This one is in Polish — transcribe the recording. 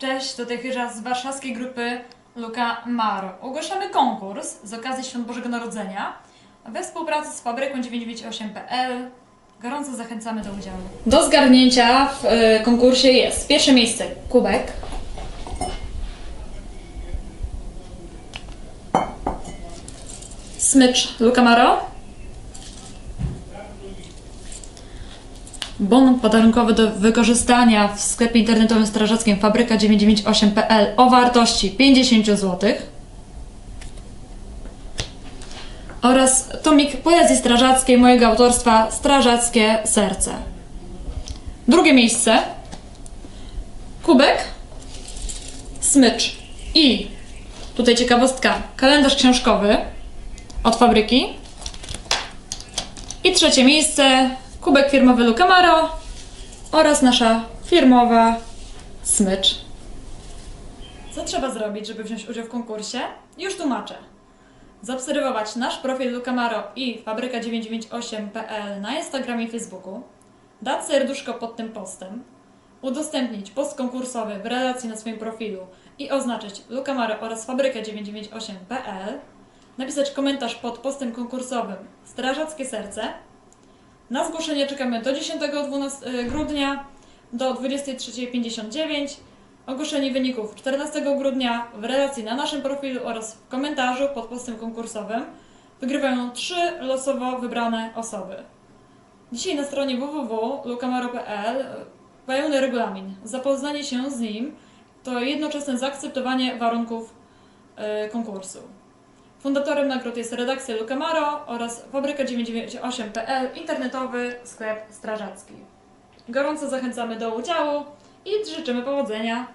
Cześć, tutaj Chyża z warszawskiej grupy Luka Maro. Ogłaszamy konkurs z okazji Świąt Bożego Narodzenia we współpracy z fabryką 998.pl. Gorąco zachęcamy do udziału. Do zgarnięcia w y, konkursie jest pierwsze miejsce kubek. Smycz Luka Maro. Bon podarunkowy do wykorzystania w sklepie internetowym strażackim fabryka998.pl o wartości 50 zł. Oraz tomik poezji strażackiej mojego autorstwa Strażackie Serce. Drugie miejsce. Kubek, smycz i tutaj ciekawostka, kalendarz książkowy od fabryki. I trzecie miejsce, kubek firmowy Lucamaro oraz nasza firmowa smycz. Co trzeba zrobić, żeby wziąć udział w konkursie? Już tłumaczę. Zaobserwować nasz profil Lucamaro i fabryka998.pl na Instagramie i Facebooku, dać serduszko pod tym postem, udostępnić post konkursowy w relacji na swoim profilu i oznaczyć Lucamaro oraz fabryka998.pl, napisać komentarz pod postem konkursowym Strażackie Serce, na zgłoszenie czekamy do 10 12 grudnia do 23.59. Ogłoszenie wyników 14 grudnia w relacji na naszym profilu oraz w komentarzu pod postem konkursowym wygrywają trzy losowo wybrane osoby. Dzisiaj na stronie www.lukamaro.pl pełny regulamin. Zapoznanie się z nim to jednoczesne zaakceptowanie warunków e, konkursu. Fundatorem nagród jest redakcja Lucamaro oraz fabryka998.pl, internetowy sklep strażacki. Gorąco zachęcamy do udziału i życzymy powodzenia.